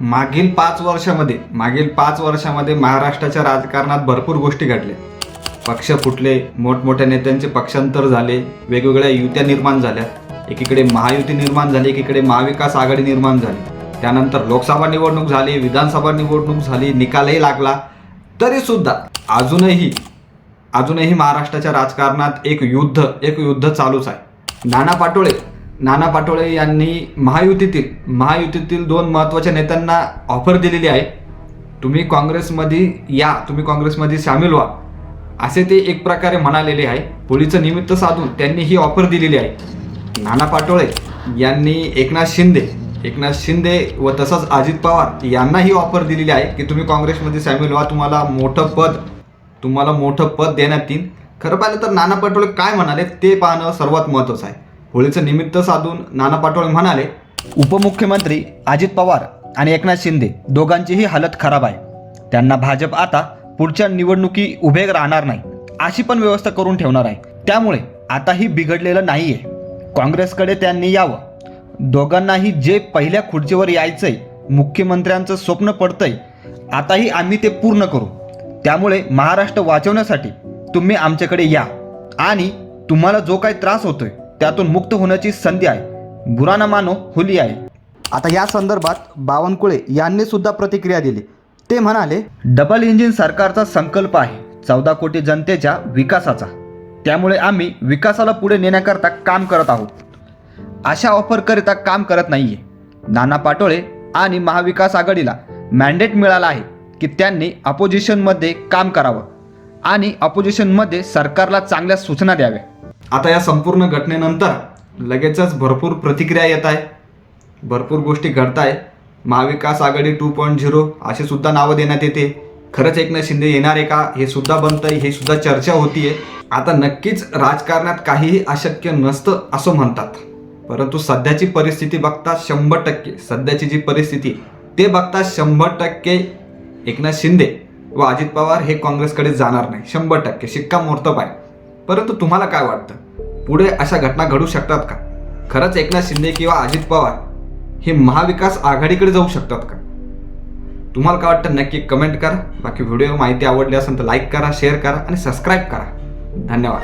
मागील पाच वर्षामध्ये मागील पाच वर्षामध्ये महाराष्ट्राच्या राजकारणात भरपूर गोष्टी घडल्या. पक्ष फुटले मोठमोठ्या नेत्यांचे पक्षांतर झाले वेगवेगळ्या युत्या निर्माण झाल्या. एकीकडे महायुती निर्माण झाली एकीकडे महाविकास आघाडी निर्माण झाली. त्यानंतर लोकसभा निवडणूक झाली विधानसभा निवडणूक झाली निकालही लागला. तरीसुद्धा अजूनही अजूनही महाराष्ट्राच्या राजकारणात एक युद्ध एक युद्ध चालूच आहे. नाना पाटोळे नाना पाटोळे यांनी महायुतीतील महायुतीतील दोन महत्त्वाच्या नेत्यांना ऑफर दिलेली आहे. तुम्ही काँग्रेसमध्ये या तुम्ही काँग्रेसमध्ये सामील व्हा. असे ते एक प्रकारे म्हणालेले आहे. होळीचं निमित्त साधून त्यांनी ही ऑफर दिलेली आहे. नाना पाटोळे यांनी एकनाथ शिंदे एकनाथ शिंदे व तसंच अजित पवार यांना ही ऑफर दिलेली आहे की तुम्ही काँग्रेसमध्ये सामील व्हा. तुम्हाला मोठं पद तुम्हाला मोठं पद देण्यात येईल. खरं पाहिलं तर नाना पाटोळे काय म्हणाले ते पाहणं सर्वात महत्त्वाचं आहे. होळीचं निमित्त साधून नाना पाटोळे म्हणाले उपमुख्यमंत्री अजित पवार आणि एकनाथ शिंदे दोघांचीही हालत खराब आहे. त्यांना भाजप आता पुढच्या निवडणुकी उभे राहणार नाही अशी पण व्यवस्था करून ठेवणार आहे. त्यामुळे आताही बिघडलेलं नाही आहे काँग्रेसकडे त्यांनी यावं. दोघांनाही जे पहिल्या खुर्चीवर यायचंय मुख्यमंत्र्यांचं स्वप्न पडतंय आताही आम्ही ते पूर्ण करू. त्यामुळे महाराष्ट्र वाचवण्यासाठी तुम्ही आमच्याकडे या. आणि तुम्हाला जो काही त्रास होतोय त्यातून मुक्त होण्याची संधी आहे. बुरा ना मानो होली आहे. आता या संदर्भात बावनकुळे यांनी सुद्धा प्रतिक्रिया दिली. ते म्हणाले डबल इंजिन सरकारचा संकल्प आहे चौदा कोटी जनतेच्या विकासाचा. त्यामुळे आम्ही विकासाला पुढे नेण्याकरता काम करत आहोत. अशा ऑफरकरिता काम करत नाहीये. नाना पाटोळे आणि महाविकास आघाडीला मॅन्डेट मिळाला आहे की त्यांनी अपोजिशनमध्ये काम करावं आणि अपोजिशनमध्ये सरकारला चांगल्या सूचना द्याव्या. आता या संपूर्ण घटनेनंतर लगेचच भरपूर प्रतिक्रिया येत आहे. भरपूर गोष्टी घडत आहे Mahavikas Aghadi two point zero असे सुद्धा नावं देण्यात येते. खरंच एकनाथ शिंदे येणार आहे का? हे सुद्धा बनतंय. हे सुद्धा चर्चा होतीये. आता नक्कीच राजकारणात काहीही अशक्य नसतं असं म्हणतात. परंतु सध्याची परिस्थिती बघता शंभर टक्के सध्याची जी परिस्थिती ते बघता शंभर टक्के एकनाथ शिंदे व अजित पवार हे काँग्रेसकडे जाणार नाही. शंभर टक्के शिक्कामोर्तब आहे. परंतु तुम्हाला काय वाटतं? पुढे अशा घटना घडू शकतात का? खरंच एकनाथ शिंदे किंवा अजित पवार हे महाविकास आघाडीकडे जाऊ शकतात का? तुम्हाला काय वाटतं? नक्की कमेंट करा. बाकी व्हिडिओ माहिती आवडली असेल तर लाईक करा शेअर करा आणि सबस्क्राईब करा. धन्यवाद.